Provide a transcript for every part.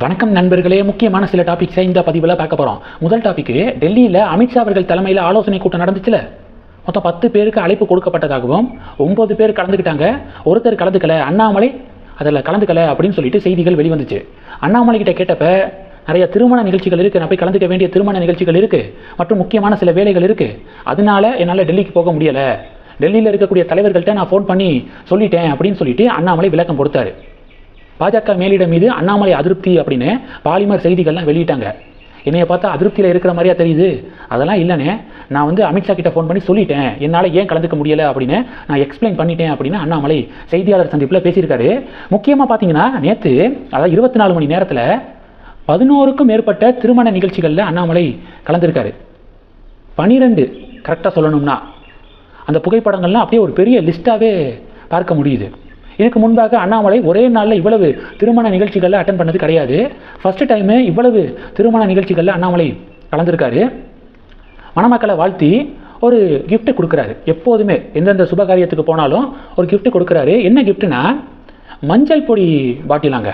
வணக்கம் நண்பர்களே முக்கியமான சில டாபிக்ஸை இந்த பதிவில் பார்க்க போகிறோம் முதல் டாப்பிக்கு டெல்லியில் அமித்ஷா அவர்கள் தலைமையில் ஆலோசனை கூட்டம் நடந்துச்சுல? மொத்தம் பத்து பேருக்கு அழைப்பு கொடுக்கப்பட்டதாகவும் ஒம்பது பேர் கலந்துக்கிட்டாங்க. ஒருத்தர் கலந்துக்கல அண்ணாமலை அதில் கலந்துக்கல அப்படின்னு சொல்லிட்டு செய்திகள் வெளிவந்துச்சு. அண்ணாமலை கிட்ட கேட்டப்ப நிறைய திருமண நிகழ்ச்சிகள் இருக்குது நான் போய் கலந்துக்க வேண்டிய திருமண நிகழ்ச்சிகள் இருக்குது மற்றும் முக்கியமான சில வேலைகள் இருக்குது அதனால என்னால் டெல்லிக்கு போக முடியலை. டெல்லியில் இருக்கக்கூடிய தலைவர்கள்ட்ட நான் ஃபோன் பண்ணி சொல்லிட்டேன் அப்படின்னு சொல்லிட்டு அண்ணாமலை விளக்கம் கொடுத்தாரு. பாஜக மேலிடம் மீது அண்ணாமலை அதிருப்தி அப்படின்னு பாலிமர் செய்திகள்லாம் வெளியிட்டாங்க. என்னைய பார்த்தா அதிருப்தியில் இருக்கிற மாதிரியா தெரியுது. அதெல்லாம் இல்லைனே நான் வந்து அமித்ஷா கிட்ட ஃபோன் பண்ணி சொல்லிட்டேன். என்னால் ஏன் கலந்துக்க முடியலை அப்படின்னு நான் எக்ஸ்பிளைன் பண்ணிட்டேன் அப்படின்னு அண்ணாமலை செய்தியாளர் சந்திப்பில் பேசியிருக்காரு. முக்கியமாக பார்த்தீங்கன்னா நேற்று அதாவது இருபத்தி நாலு மணி நேரத்தில் பதினோருக்கும் மேற்பட்ட திருமண நிகழ்ச்சிகளில் அண்ணாமலை கலந்துருக்காரு. பனிரெண்டு கரெக்டாக சொல்லணும்னா. அந்த புகைப்படங்கள்லாம் அப்படியே ஒரு பெரிய லிஸ்ட்டாகவே பார்க்க முடியுது. இதுக்கு முன்பாக அண்ணாமலை ஒரே நாளில் இவ்வளவு திருமண நிகழ்ச்சிகளில் அட்டன் பண்ணது கிடையாது. ஃபஸ்ட்டு டைமு இவ்வளவு திருமண நிகழ்ச்சிகளில் அண்ணாமலை கலந்துருக்காரு. மணமக்களை வாழ்த்தி ஒரு கிஃப்ட்டு கொடுக்குறாரு. எப்போதுமே எந்தெந்த சுபகாரியத்துக்கு போனாலும் ஒரு கிஃப்ட்டு கொடுக்குறாரு. என்ன கிஃப்ட்னா மஞ்சள் பொடி பாட்டிலாங்க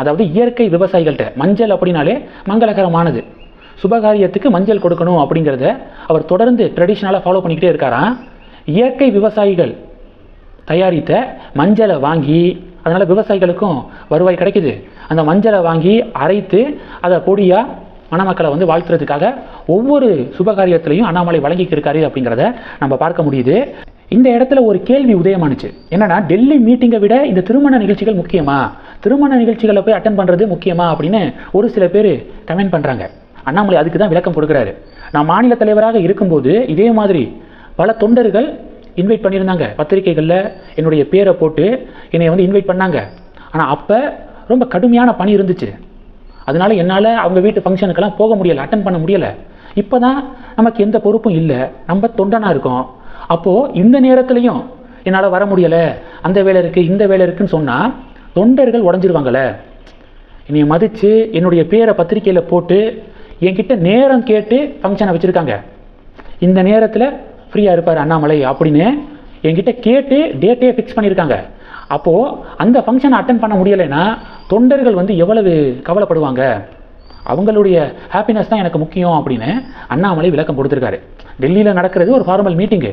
அதாவது இயற்கை விவசாயிகள்கிட்ட மஞ்சள் அப்படின்னாலே மங்களகரமானது. சுபகாரியத்துக்கு மஞ்சள் கொடுக்கணும் அப்படிங்கிறத அவர் தொடர்ந்து ட்ரெடிஷ்னலாக ஃபாலோ பண்ணிக்கிட்டே இருக்காராம். இயற்கை விவசாயிகள் தயாரித்த மஞ்சளை வாங்கி அதனால் விவசாயிகளுக்கும் வருவாய் கிடைக்குது. அந்த மஞ்சளை வாங்கி அரைத்து அதை பொடியாக மணமக்களை வந்து வாழ்த்துறதுக்காக ஒவ்வொரு சுபகாரியத்திலையும் அண்ணாமலை வழங்கிட்டு இருக்காரு அப்படிங்கிறத நம்ம பார்க்க முடியுது. இந்த இடத்துல ஒரு கேள்வி உதயமானுச்சு. என்னன்னா டெல்லி மீட்டிங்கை விட இந்த திருமண நிகழ்ச்சிகள் முக்கியமா? திருமண நிகழ்ச்சிகளை போய் அட்டன் பண்ணுறது முக்கியமா அப்படின்னு ஒரு சில பேர் கமெண்ட் பண்ணுறாங்க அண்ணாமலை அதுக்கு தான் விளக்கம் கொடுக்குறாரு. நான் மாநில தலைவராக இருக்கும்போது இதே மாதிரி பல தொண்டர்கள் இன்வைட் பண்ணியிருந்தாங்க. பத்திரிகைகளில் என்னுடைய பேரை போட்டு என்னை வந்து இன்வைட் பண்ணாங்க. ஆனால் அப்போ ரொம்ப கடுமையான பணி இருந்துச்சு. அதனால என்னால் அவங்க வீட்டு ஃபங்க்ஷனுக்கெல்லாம் போக முடியலை அட்டன் பண்ண முடியலை. இப்போ தான் நமக்கு எந்த பொறுப்பும் இல்லை. நம்ம தொண்டனாக இருக்கோம். அப்போது இந்த நேரத்துலையும் என்னால் வர முடியலை. அந்த வேலை இருக்குது இந்த வேலை இருக்குன்னு சொன்னால் தொண்டர்கள் உடஞ்சிருவாங்களே. என்னை மதித்து என்னுடைய பேரை பத்திரிக்கையில் போட்டு என்கிட்ட நேரம் கேட்டு ஃபங்க்ஷனை வச்சுருக்காங்க. இந்த நேரத்தில் ஃப்ரீயாக இருப்பார் அண்ணாமலை அப்படின்னு என்கிட்ட கேட்டு டேட்டே ஃபிக்ஸ் பண்ணியிருக்காங்க அப்போது அந்த ஃபங்க்ஷனை அட்டன் பண்ண முடியலைன்னா தொண்டர்கள் வந்து எவ்வளவு கவலைப்படுவாங்க? அவங்களுடைய ஹாப்பினஸ் தான் எனக்கு முக்கியம் அப்படின்னு அண்ணாமலை விளக்கம் கொடுத்துருக்காரு. டெல்லியில் நடக்கிறது ஒரு ஃபார்மல் மீட்டிங்கு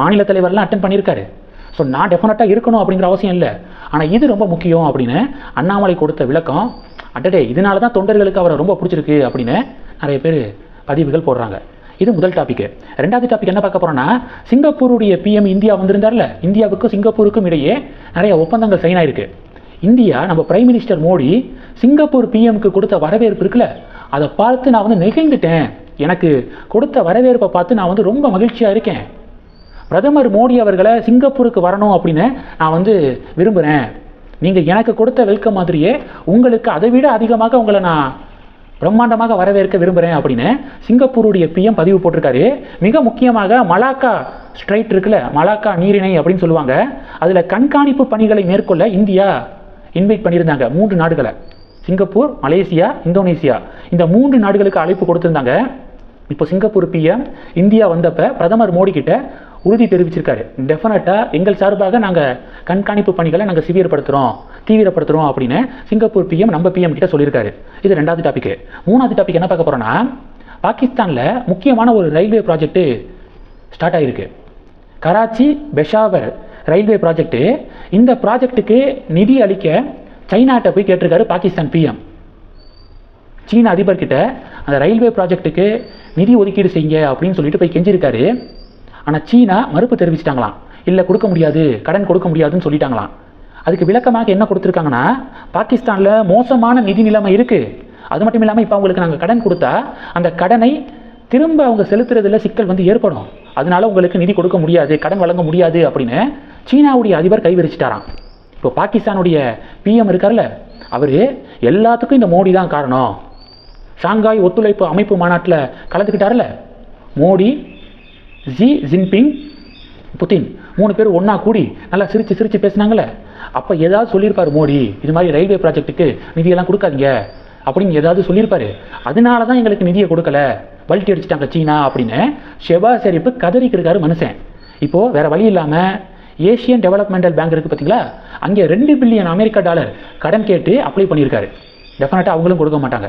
மாநில தலைவர்லாம் அட்டன் பண்ணியிருக்காரு ஸோ நான் டெஃபினட்டாக இருக்கணும் அப்படிங்கிற அவசியம் இல்லை. ஆனால் இது ரொம்ப முக்கியம் அப்படின்னு அண்ணாமலை கொடுத்த விளக்கம் அட்டடே இதனால தான் தொண்டர்களுக்கு அவரை ரொம்ப பிடிச்சிருக்கு அப்படின்னு நிறைய பேர் பதிவுகள் போடுறாங்க. இது முதல் டாபிக் ரெண்டாவது டாபிக் என்ன பார்க்க போறோம்னா சிங்கப்பூருடைய பிஎம் இந்தியா வந்திருந்தார்ல? இந்தியாவுக்கும் சிங்கப்பூருக்கும் இடையே நிறைய ஒப்பந்தங்கள் சைன் ஆயிருக்கு. இந்தியா நம்ம பிரைம் மினிஸ்டர் மோடி சிங்கப்பூர் பிஎம்க்கு கொடுத்த வரவேற்பு இருக்குல்ல? அதை பார்த்து நான் வந்து நெகிழ்ந்துட்டேன். எனக்கு கொடுத்த வரவேற்பை பார்த்து நான் வந்து ரொம்ப மகிழ்ச்சியாக இருக்கேன். பிரதமர் மோடி அவர்களை சிங்கப்பூருக்கு வரணும் அப்படின்னு நான் வந்து விரும்புகிறேன் நீங்கள் எனக்கு கொடுத்த வெல்கம் மாதிரியே உங்களுக்கு அதை விட அதிகமாக உங்களை நான் பிரம்மாண்டமாக வரவேற்க விரும்புகிறேன் அப்படின்னு சிங்கப்பூருடைய பிஎம் பதிவு போட்டிருக்காரு. மிக முக்கியமாக மலாக்கா ஸ்ட்ரைட் இருக்குல்ல மலாக்கா நீரிணை அப்படின்னு சொல்லுவாங்க. அதில் கண்காணிப்பு பணிகளை மேற்கொள்ள இந்தியா இன்வைட் பண்ணியிருந்தாங்க மூன்று நாடுகளை. Singapore Malaysia Indonesia. இந்த மூன்று நாடுகளுக்கு அழைப்பு கொடுத்துருந்தாங்க. இப்போ சிங்கப்பூர் பிஎம் இந்தியா வந்தப்ப பிரதமர் மோடி கிட்ட உறுதி தெரிவிச்சிருக்காரு. டெஃபினட்டாக எங்கள் சார்பாக நாங்கள் கண்காணிப்பு பணிகளை நாங்கள் சிவியர்படுத்துகிறோம் தீவிரப்படுத்துகிறோம் அப்படின்னு சிங்கப்பூர் பிஎம் நம்ம பிஎம் கிட்ட சொல்லியிருக்காரு. இது ரெண்டாவது டாபிக் மூணாவது டாபிக் என்ன பார்க்க போகிறோன்னா பாகிஸ்தானில் முக்கியமான ஒரு ரயில்வே ப்ராஜெக்ட்டு ஸ்டார்ட் ஆகிருக்கு கராச்சி பெஷாவர் ரயில்வே ப்ராஜெக்ட்டு இந்த ப்ராஜெக்ட்டுக்கு நிதி அளிக்க சைனாட்ட போய் கேட்டிருக்காரு பாகிஸ்தான் பிஎம் சீன அதிபர்கிட்ட அந்த ரயில்வே ப்ராஜெக்ட்டுக்கு நிதி ஒதுக்கீடு செய்யுங்க அப்படின்னு சொல்லிட்டு போய் கெஞ்சிருக்காரு ஆனால் சீனா மறுப்பு தெரிவிச்சிட்டாங்களாம். இல்லை கொடுக்க முடியாது கடன் கொடுக்க முடியாதுன்னு சொல்லிட்டாங்களாம். அதுக்கு விளக்கமாக என்ன கொடுத்துருக்காங்கன்னா பாகிஸ்தானில் மோசமான நிதி நிலைமை இருக்குது அது மட்டும் இல்லாமல் இப்போ அவங்களுக்கு நாங்கள் கடன் கொடுத்தா அந்த கடனை திரும்ப அவங்க செலுத்துறதுல சிக்கல் வந்து ஏற்படும். அதனால உங்களுக்கு நிதி கொடுக்க முடியாது கடன் வழங்க முடியாது அப்படின்னு சீனாவுடைய அதிபர் கைவிரிச்சிட்டாராம். இப்போ பாகிஸ்தானுடைய பிஎம் இருக்கார்ல அவர் எல்லாத்துக்கும் இந்த மோடி தான் காரணம். ஷாங்காய் ஒத்துழைப்பு அமைப்பு மாநாட்டில் கலந்துக்கிட்டார்ல. மோடி ஜி ஜின்பிங் புத்தின் மூணு பேர் ஒன்றா கூடி நல்லா சிரித்து சிரித்து பேசுனாங்களே அப்போ ஏதாவது சொல்லியிருப்பார் மோடி இது மாதிரி ரயில்வே ப்ராஜெக்ட்டுக்கு நிதியெல்லாம் கொடுக்காதீங்க அப்படின்னு ஏதாவது சொல்லியிருப்பார். அதனால தான் எங்களுக்கு நிதியை கொடுக்கல. வல்ட்டி அடிச்சிட்டாங்க சீனா அப்படின்னு ஷெபா செரிப்பு கதறிக்கு இருக்காரு மனுஷன். இப்போது வேறு வழி இல்லாமல் ஏஷியன் டெவலப்மெண்டல் பேங்க் இருக்குது பார்த்தீங்களா அங்கே ரெண்டு பில்லியன் அமெரிக்க டாலர் கடன் கேட்டு அப்ளை பண்ணியிருக்காரு. டெஃபினட்டாக அவங்களும் கொடுக்க மாட்டாங்க.